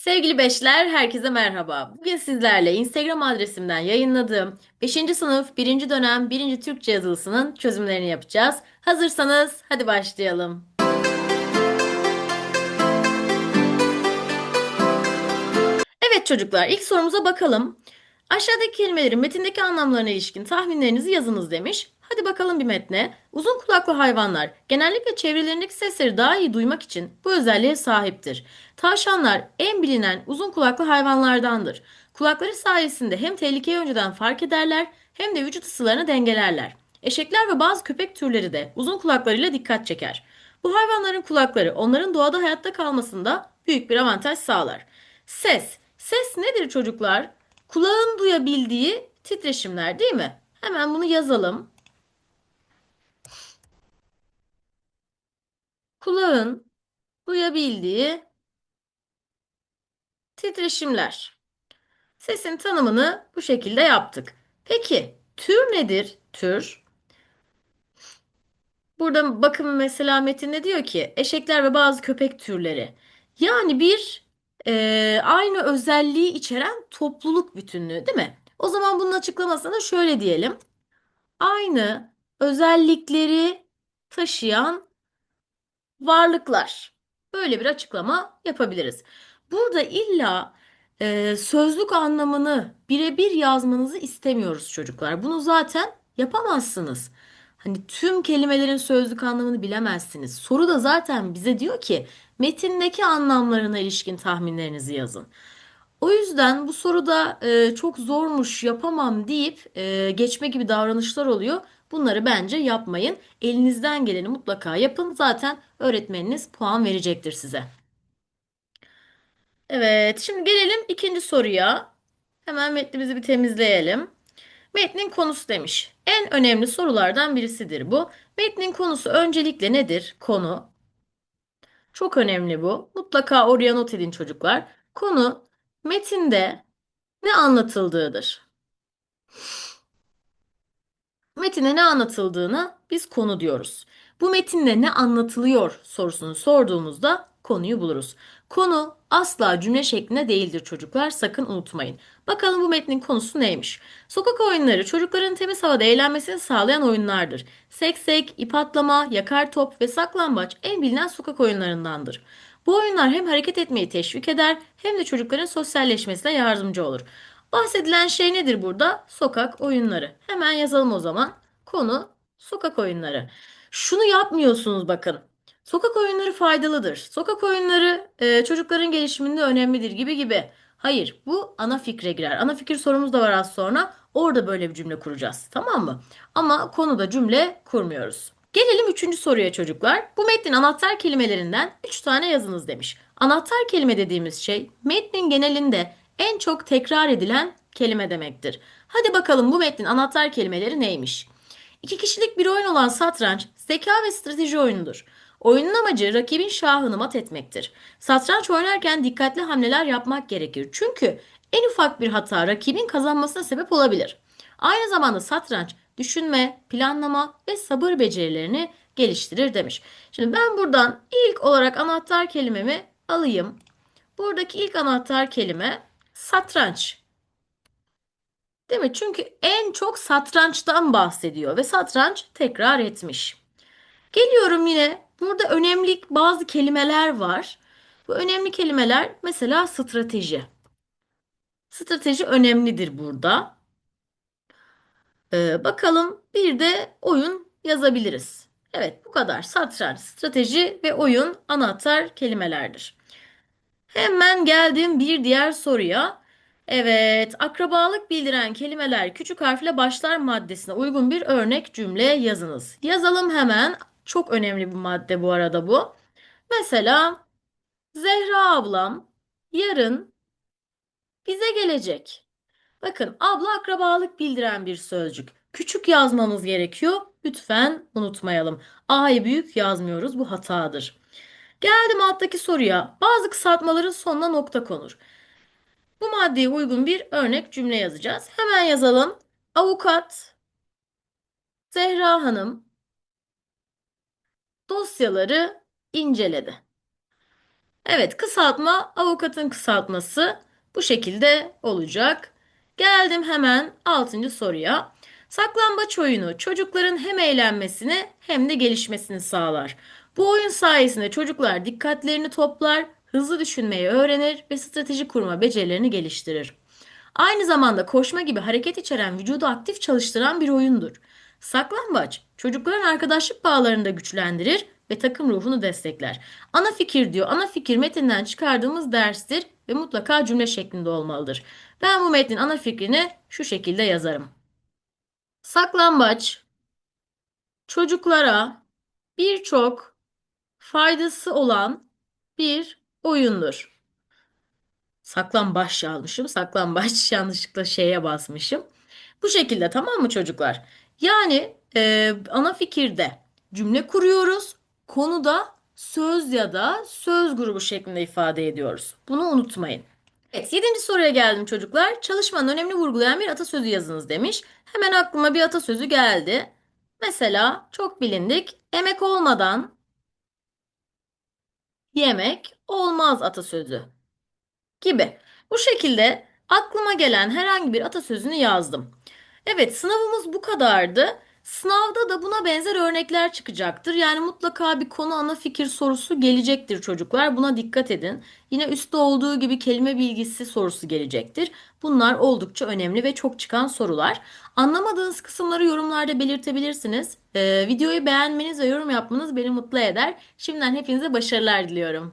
Sevgili beşler, herkese merhaba. Bugün sizlerle Instagram adresimden yayınladığım 5. sınıf 1. dönem 1. Türkçe yazılısının çözümlerini yapacağız. Hazırsanız hadi başlayalım. Evet çocuklar, ilk sorumuza bakalım. Aşağıdaki kelimelerin metindeki anlamlarına ilişkin tahminlerinizi yazınız demiş. Hadi bakalım bir metne. Uzun kulaklı hayvanlar genellikle çevrelerindeki sesleri daha iyi duymak için bu özelliğe sahiptir. Tavşanlar en bilinen uzun kulaklı hayvanlardandır. Kulakları sayesinde hem tehlikeyi önceden fark ederler hem de vücut ısılarını dengelerler. Eşekler ve bazı köpek türleri de uzun kulaklarıyla dikkat çeker. Bu hayvanların kulakları onların doğada hayatta kalmasında büyük bir avantaj sağlar. Ses. Ses nedir çocuklar? Kulağın duyabildiği titreşimler değil mi? Hemen bunu yazalım. Kulağın duyabildiği titreşimler. Sesin tanımını bu şekilde yaptık. Peki tür nedir? Tür. Burada bakın mesela metinde diyor ki eşekler ve bazı köpek türleri. Yani bir e, aynı özelliği içeren topluluk bütünlüğü değil mi? O zaman bunun açıklamasına da şöyle diyelim. Aynı özellikleri taşıyan varlıklar. Böyle bir açıklama yapabiliriz. Burada illa e, sözlük anlamını birebir yazmanızı istemiyoruz çocuklar. Bunu zaten yapamazsınız. Hani tüm kelimelerin sözlük anlamını bilemezsiniz. Soru da zaten bize diyor ki metindeki anlamlarına ilişkin tahminlerinizi yazın. O yüzden bu soruda e, çok zormuş yapamam deyip e, geçme gibi davranışlar oluyor. Bunları bence yapmayın. Elinizden geleni mutlaka yapın. Zaten öğretmeniniz puan verecektir size. Evet, şimdi gelelim ikinci soruya. Hemen metnimizi bir temizleyelim. Metnin konusu demiş. En önemli sorulardan birisidir bu. Metnin konusu öncelikle nedir? Konu. Çok önemli bu. Mutlaka oraya not edin çocuklar. Konu metinde ne anlatıldığıdır. Metinde ne anlatıldığına biz konu diyoruz. Bu metinde ne anlatılıyor sorusunu sorduğumuzda konuyu buluruz. Konu asla cümle şeklinde değildir çocuklar sakın unutmayın. Bakalım bu metnin konusu neymiş? Sokak oyunları çocukların temiz havada eğlenmesini sağlayan oyunlardır. Seksek, ip atlama, yakar top ve saklambaç en bilinen sokak oyunlarındandır. Bu oyunlar hem hareket etmeyi teşvik eder hem de çocukların sosyalleşmesine yardımcı olur. Bahsedilen şey nedir burada? Sokak oyunları. Hemen yazalım o zaman. Konu sokak oyunları. Şunu yapmıyorsunuz bakın. Sokak oyunları faydalıdır. Sokak oyunları e, çocukların gelişiminde önemlidir gibi gibi. Hayır, bu ana fikre girer. Ana fikir sorumuz da var az sonra. Orada böyle bir cümle kuracağız. Tamam mı? Ama konuda cümle kurmuyoruz. Gelelim üçüncü soruya çocuklar. Bu metnin anahtar kelimelerinden üç tane yazınız demiş. Anahtar kelime dediğimiz şey metnin genelinde en çok tekrar edilen kelime demektir. Hadi bakalım bu metnin anahtar kelimeleri neymiş? İki kişilik bir oyun olan satranç zeka ve strateji oyunudur. Oyunun amacı rakibin şahını mat etmektir. Satranç oynarken dikkatli hamleler yapmak gerekir. Çünkü en ufak bir hata rakibin kazanmasına sebep olabilir. Aynı zamanda satranç düşünme, planlama ve sabır becerilerini geliştirir demiş. Şimdi ben buradan ilk olarak anahtar kelimemi alayım. Buradaki ilk anahtar kelime satranç. Değil mi? Çünkü en çok satrançtan bahsediyor ve satranç tekrar etmiş. Geliyorum yine. Burada önemli bazı kelimeler var. Bu önemli kelimeler mesela strateji. Strateji önemlidir burada. Ee, bakalım bir de oyun yazabiliriz. Evet bu kadar. Satranç, strateji ve oyun anahtar kelimelerdir. Hemen geldim bir diğer soruya. Evet, akrabalık bildiren kelimeler küçük harfle başlar maddesine uygun bir örnek cümle yazınız. Yazalım hemen. Çok önemli bir madde bu arada bu. Mesela Zehra ablam yarın bize gelecek. Bakın abla akrabalık bildiren bir sözcük. Küçük yazmamız gerekiyor. Lütfen unutmayalım. A'yı büyük yazmıyoruz. Bu hatadır. Geldim alttaki soruya. Bazı kısaltmaların sonuna nokta konur. Bu maddeye uygun bir örnek cümle yazacağız. Hemen yazalım. Avukat Zehra Hanım dosyaları inceledi. Evet, kısaltma avukatın kısaltması bu şekilde olacak. Geldim hemen 6. soruya. Saklambaç oyunu çocukların hem eğlenmesini hem de gelişmesini sağlar. Bu oyun sayesinde çocuklar dikkatlerini toplar, hızlı düşünmeyi öğrenir ve strateji kurma becerilerini geliştirir. Aynı zamanda koşma gibi hareket içeren vücudu aktif çalıştıran bir oyundur. Saklambaç, çocukların arkadaşlık bağlarını da güçlendirir ve takım ruhunu destekler. Ana fikir diyor, ana fikir metinden çıkardığımız derstir ve mutlaka cümle şeklinde olmalıdır. Ben bu metnin ana fikrini şu şekilde yazarım. Saklambaç, çocuklara birçok faydası olan bir oyundur. Saklambaç yazmışım. Saklambaç yanlışlıkla şeye basmışım. Bu şekilde tamam mı çocuklar? Yani e, ana fikirde cümle kuruyoruz. Konuda söz ya da söz grubu şeklinde ifade ediyoruz. Bunu unutmayın. Evet, yedinci soruya geldim çocuklar. Çalışmanın önemini vurgulayan bir atasözü yazınız demiş. Hemen aklıma bir atasözü geldi. Mesela çok bilindik. Emek olmadan yemek olmaz atasözü gibi. Bu şekilde aklıma gelen herhangi bir atasözünü yazdım. Evet, sınavımız bu kadardı. Sınavda da buna benzer örnekler çıkacaktır. Yani mutlaka bir konu ana fikir sorusu gelecektir çocuklar. Buna dikkat edin. Yine üstte olduğu gibi kelime bilgisi sorusu gelecektir. Bunlar oldukça önemli ve çok çıkan sorular. Anlamadığınız kısımları yorumlarda belirtebilirsiniz. Ee, videoyu beğenmeniz ve yorum yapmanız beni mutlu eder. Şimdiden hepinize başarılar diliyorum.